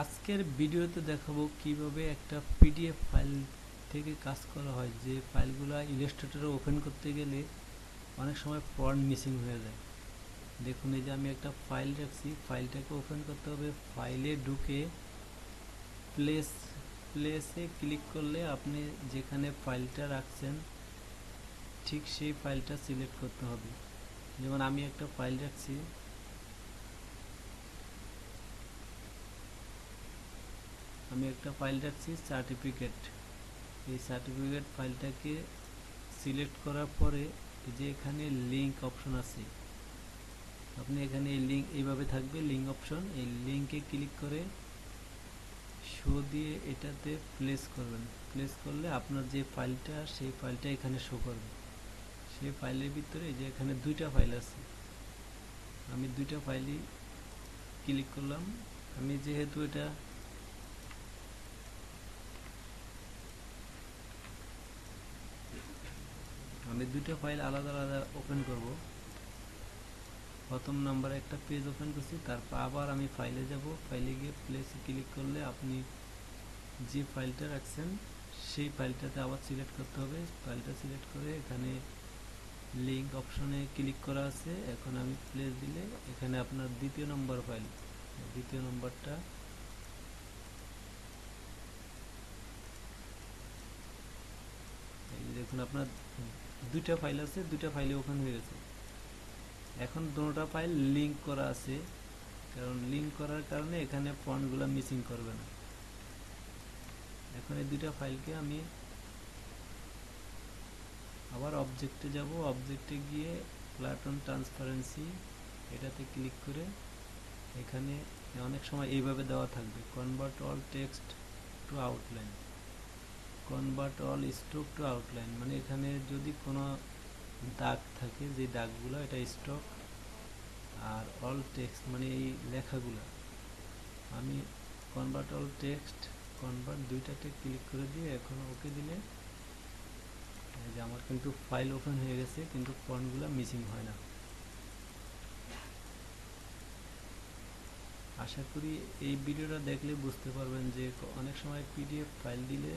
আজকের ভিডিওতে দেখাবো কীভাবে একটা পিডিএফ ফাইল থেকে কাজ করা হয়। যে ফাইলগুলো ইলাস্ট্রেটরে ওপেন করতে গেলে অনেক সময় ফন্ট মিসিং হয়ে যায়। দেখুন, এই যে আমি একটা ফাইল রাখছি, ফাইলটাকে ওপেন করতে হবে। ফাইলে ঢুকে প্লেস প্লেসে ক্লিক করলে আপনি যেখানে ফাইলটা রাখছেন, ঠিক সেই ফাইলটা সিলেক্ট করতে হবে। যেমন আমি একটা ফাইল রাখছি আমি একটা ফাইল রাখছি সার্টিফিকেট এই সার্টিফিকেট ফাইলটাকে সিলেক্ট করার পরে যে এখানে লিঙ্ক অপশন আছে, আপনি এখানে এই লিঙ্ক এইভাবে থাকবে লিঙ্ক অপশন এই লিঙ্কে ক্লিক করে শো দিয়ে এটাতে প্লেস করবেন। প্লেস করলে আপনার যে ফাইলটা সেই ফাইলটা এখানে শো করবে। সেই ফাইলের ভিতরে যে এখানে দুইটা ফাইল আছে। আমি দুইটা ফাইলই ক্লিক করলাম। আমি যেহেতু এটা আমি দুটো ফাইল আলাদা আলাদা ওপেন করব। প্রথম নাম্বারে একটা পেজ ওপেন করছি, তারপর আবার আমি ফাইলে যাব। ফাইলে গিয়ে প্লেসে ক্লিক করলে আপনি যে ফাইলটা রাখছেন, সেই ফাইলটাতে আবার সিলেক্ট করতে হবে। ফাইলটা সিলেক্ট করে এখানে লিঙ্ক অপশনে ক্লিক করা আছে। এখন আমি প্লেস দিলে এখানে আপনার দ্বিতীয় নম্বর ফাইল দ্বিতীয় নম্বরটা দেখুন, আপনার দুইটা ফাইল আছে, দুইটা ফাইলে ওপেন হয়ে গেছে। এখন দুটোটা ফাইল লিংক করা আছে, কারণ লিংক করার কারণে এখানে ফন্টগুলো মিসিং করবে না। এখন এই দুইটা ফাইলকে আমি আবার অবজেক্টে যাব অবজেক্টে গিয়ে প্লাটন ট্রান্সপারেন্সি এটাতে ক্লিক করে এখানে অনেক সময় এইভাবে দেওয়া থাকবে। Convert all text to outline convert all stroke to outline মানে এখানে যদি কোনো দাগ থাকে, যে দাগগুলো, এটা স্টক আর অল টেক্সট মানে এই লেখাগুলো, আমি কনভার্ট অল টেক্সট কনভার্ট দুইটাতে ক্লিক করে দিয়ে এখন ওকে দিলে যে আমার কিন্তু ফাইল ওপেন হয়ে গেছে, কিন্তু ফন্টগুলো মিসিং হয় না। আশা করি এই ভিডিওটা দেখলে বুঝতে পারবেন যে অনেক সময় পিডিএফ ফাইল দিলে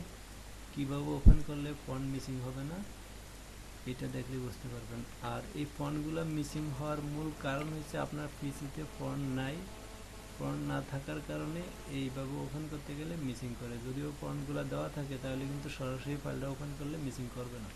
কীভাবে ওপেন করলে ফন্ট মিসিং হবে না, এটা দেখলে বুঝতে পারবেন। আর এই ফন্টগুলো মিসিং হওয়ার মূল কারণ হচ্ছে আপনার পিসিতে ফন্ট নাই। ফন্ট না থাকার কারণে এইভাবে ওপেন করতে গেলে মিসিং করে। যদিও ফন্টগুলো দেওয়া থাকে, তাহলে কিন্তু সরাসরি ফাইলটা ওপেন করলে মিসিং করবে না।